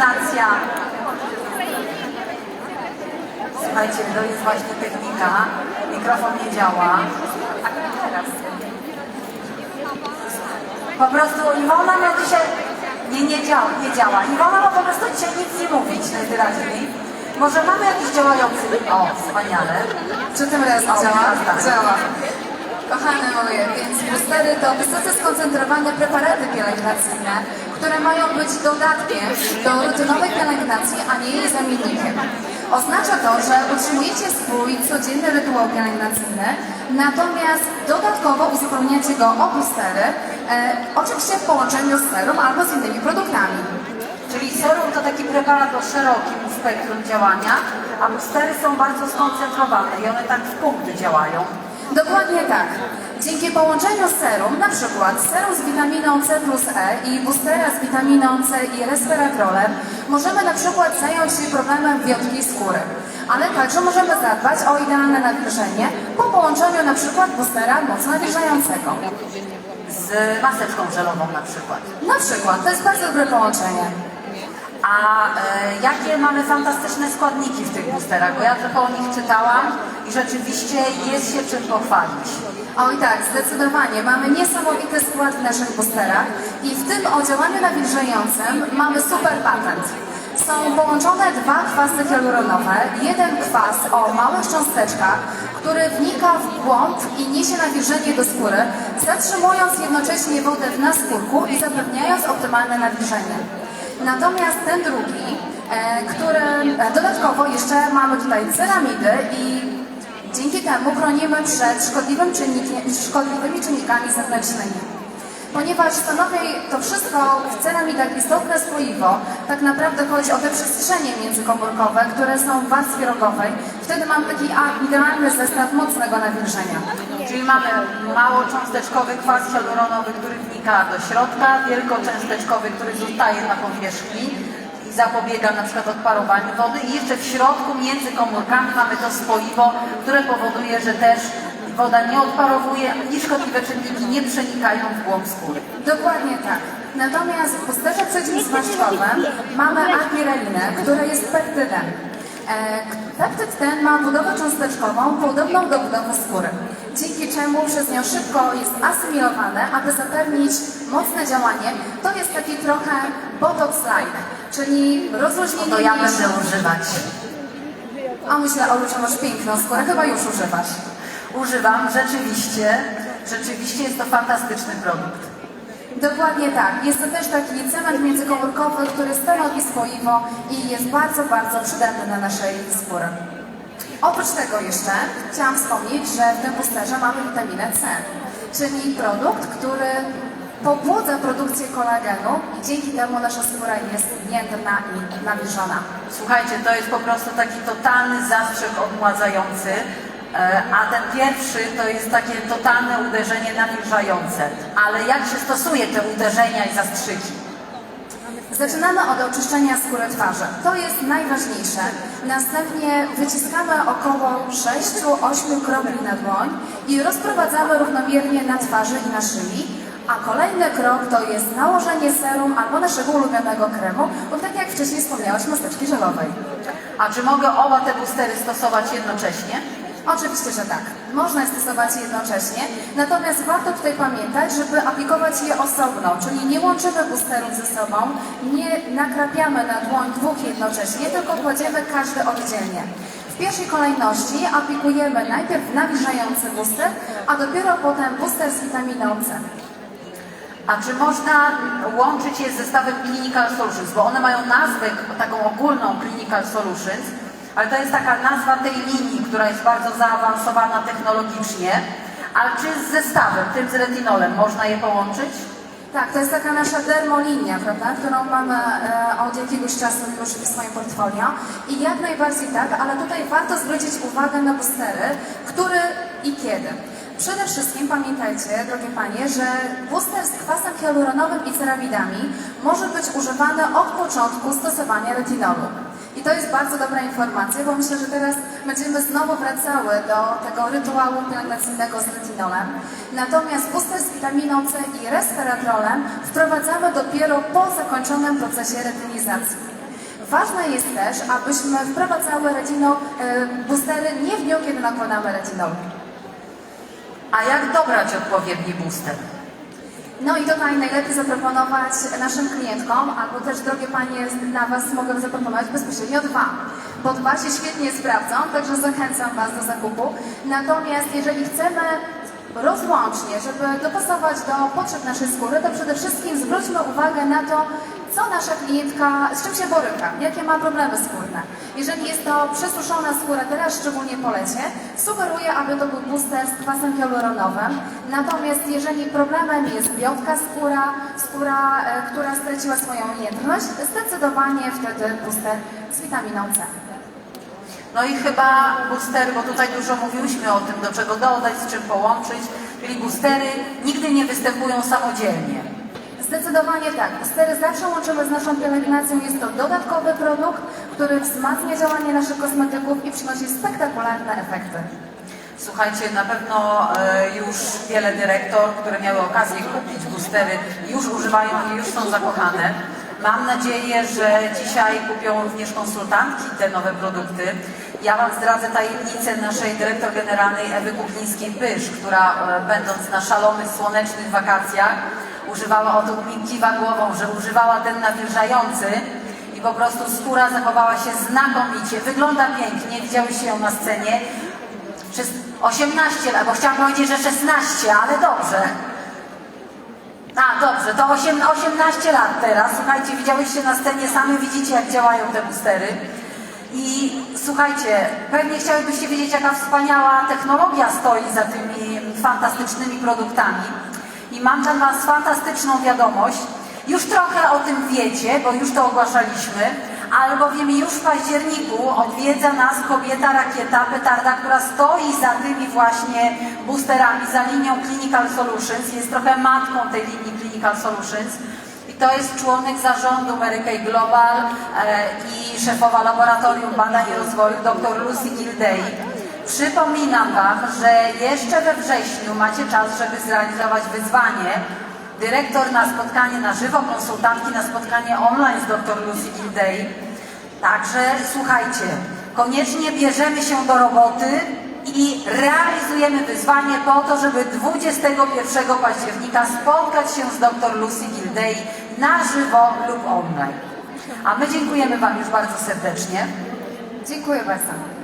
Nacja. Słuchajcie, to jest właśnie technika. Mikrofon nie działa. Po prostu Iwona ma dzisiaj... Nie, nie działa, nie działa. Iwona ma po prostu dzisiaj nic nie mówić najwyraźniej. Może mamy jakiś działający... O, wspaniale. Czy tym razem O, działa? tak. Działa. Kochane moje, więc boostery to wysoce skoncentrowane preparaty pielęgnacyjne, które mają być dodatkiem do rutynowej pielęgnacji, a nie jej zamiennikiem. Oznacza to, że utrzymujecie swój codzienny rytuał pielęgnacyjny, natomiast dodatkowo uzupełniacie go o boostery, e, oczywiście w połączeniu z serum albo z innymi produktami. Czyli serum to taki preparat o szerokim spektrum działania, a boostery są bardzo skoncentrowane i one tak w punkty działają. Dokładnie tak. Dzięki połączeniu serum, na przykład serum z witaminą C plus E i boostera z witaminą C i resveratrolem, możemy na przykład zająć się problemem wiotkiej skóry. Ale także możemy zadbać o idealne nawilżenie po połączeniu na przykład boostera mocno nawilżającego. Z maseczką żelową na przykład. Na przykład, to jest bardzo dobre połączenie. A e, jakie mamy fantastyczne składniki w tych boosterach? Bo ja trochę o nich czytałam rzeczywiście jest się czym pochwalić. Oj tak, zdecydowanie. Mamy niesamowity skład w naszych boosterach i w tym o działaniu nawilżającym mamy super patent. Są połączone dwa kwasy hialuronowe, jeden kwas o małych cząsteczkach, który wnika w głąb i niesie nawilżenie do skóry, zatrzymując jednocześnie wodę w naskórku i zapewniając optymalne nawilżenie. Natomiast ten drugi, e, który e, dodatkowo jeszcze mamy tutaj ceramidy i Dzięki temu chronimy przed szkodliwym czynnikiem, szkodliwymi czynnikami zewnętrznymi. Ponieważ stanowi to wszystko w ceramidach istotne spoiwo, tak naprawdę chodzi o te przestrzenie międzykomórkowe, które są w warstwie rogowej. Wtedy mam taki idealny zestaw mocnego nawilżenia. Czyli mamy małocząsteczkowy kwas hialuronowy, który wnika do środka, wielkocząsteczkowy, który zostaje na powierzchni zapobiega na przykład odparowaniu wody i jeszcze w środku między komórkami mamy to spoiwo, które powoduje, że też woda nie odparowuje i szkodliwe czynniki nie przenikają w głąb skóry. Dokładnie tak. Natomiast w pusterze przeciwzmarszczkowym mamy apirelinę, która jest peptydem. E, Peptyd ten ma budowę cząsteczkową podobną do budowy skóry, dzięki czemu przez nią szybko jest asymilowane, aby zapewnić mocne działanie. To jest taki trochę botox light, czyli rozluźnienie To ja będę używać. A myślę, Olucia, masz piękną skórę, chyba już używasz. Używam, rzeczywiście, rzeczywiście jest to fantastyczny produkt. Dokładnie tak. Jest to też taki cement międzykomórkowy, który stanowi spoiwo i jest bardzo, bardzo przydatny dla naszej skóry. Oprócz tego jeszcze chciałam wspomnieć, że w tym boosterze mamy witaminę C, czyli produkt, który pobudza produkcję kolagenu i dzięki temu nasza skóra jest miętna i nawilżona. Słuchajcie, to jest po prostu taki totalny zastrzyk odmładzający, e, a ten pierwszy to jest takie totalne uderzenie nawilżające. Ale jak się stosuje te uderzenia i zastrzyki? Zaczynamy od oczyszczenia skóry twarzy. To jest najważniejsze. Następnie wyciskamy około 6-8 kropli na dłoń i rozprowadzamy równomiernie na twarzy i na szyi. A kolejny krok to jest nałożenie serum albo naszego ulubionego kremu, lub tak jak wcześniej wspomniałaś, maseczki żelowej. A czy mogę oba te boostery stosować jednocześnie? Oczywiście, że tak. Można je stosować jednocześnie, natomiast warto tutaj pamiętać, żeby aplikować je osobno, czyli nie łączymy boosterów ze sobą, nie nakrapiamy na dłoń dwóch jednocześnie, tylko kładziemy każdy oddzielnie. W pierwszej kolejności aplikujemy najpierw nawilżający booster, a dopiero potem booster z witaminą C. A czy można łączyć je z zestawem Clinical Solutions? Bo one mają nazwę taką ogólną Clinical Solutions, ale to jest taka nazwa tej linii, która jest bardzo zaawansowana technologicznie. A czy z zestawem, tym z retinolem, można je połączyć? Tak, to jest taka nasza dermolinia, prawda, którą mamy e, od jakiegoś czasu już w swoim portfolio i jak najbardziej tak, ale tutaj warto zwrócić uwagę na boostery, który i kiedy. Przede wszystkim pamiętajcie, drogie Panie, że booster z kwasem hialuronowym i ceramidami może być używany od początku stosowania retinolu. I to jest bardzo dobra informacja, bo myślę, że teraz będziemy znowu wracały do tego rytuału pielęgnacyjnego z retinolem. Natomiast booster z witaminą C i resveratrolem wprowadzamy dopiero po zakończonym procesie retynizacji. Ważne jest też, abyśmy wprowadzały retino e, boostery nie w dniu, kiedy nakładamy retinol. A jak dobrać odpowiedni booster? No i tutaj najlepiej zaproponować naszym klientkom, albo też drogie panie, na Was mogę zaproponować bezpośrednio dwa. Bo dwa się świetnie sprawdzą, także zachęcam Was do zakupu. Natomiast jeżeli chcemy rozłącznie, żeby dopasować do potrzeb naszej skóry, to przede wszystkim zwróćmy uwagę na to, co nasza klientka, z czym się boryka, jakie ma problemy skórne. Jeżeli jest to przesuszona skóra, teraz szczególnie po lecie, sugeruję, aby to był booster z kwasem hialuronowym. Natomiast jeżeli problemem jest białka skóra, skóra, e, która straciła swoją jędrność, zdecydowanie wtedy booster z witaminą C. No i chyba boostery, bo tutaj dużo mówiłyśmy o tym, do czego dodać, z czym połączyć, czyli boostery nigdy nie występują samodzielnie. Zdecydowanie tak. Boostery zawsze łączymy z naszą pielęgnacją. Jest to dodatkowy produkt, który wzmacnia działanie naszych kosmetyków i przynosi spektakularne efekty. Słuchajcie, na pewno e, już wiele dyrektor, które miały okazję kupić boostery, już używają i już są zakochane. Mam nadzieję, że dzisiaj kupią również konsultantki te nowe produkty. Ja Wam zdradzę tajemnicę naszej dyrektor generalnej Ewy Kuklińskiej-Pysz, która e, będąc na szalonych, słonecznych wakacjach używała, o to mi kiwa głową, że używała ten nawilżający i po prostu skóra zachowała się znakomicie. Wygląda pięknie, widziałyście ją na scenie. Przez 18 lat, bo chciałam powiedzieć, że 16, ale dobrze. A, dobrze, to 8, 18 lat teraz. Słuchajcie, widziałyście na scenie, same widzicie, jak działają te boostery. I słuchajcie, pewnie chciałybyście wiedzieć, jaka wspaniała technologia stoi za tymi fantastycznymi produktami. I mam dla Was fantastyczną wiadomość. Już trochę o tym wiecie, bo już to ogłaszaliśmy, albowiem już w październiku odwiedza nas kobieta rakieta petarda, która stoi za tymi właśnie boosterami, za linią Clinical Solutions, jest trochę matką tej linii Clinical Solutions. I to jest członek zarządu Kay Global e, i szefowa Laboratorium Badań i Rozwoju dr Lucy Gildey. Przypominam Wam, że jeszcze we wrześniu macie czas, żeby zrealizować wyzwanie. Dyrektor na spotkanie na żywo, konsultantki na spotkanie online z dr Lucy Gildey. Także słuchajcie, koniecznie bierzemy się do roboty i realizujemy wyzwanie po to, żeby 21 października spotkać się z dr Lucy Gildey na żywo lub online. A my dziękujemy Wam już bardzo serdecznie. Dziękuję bardzo.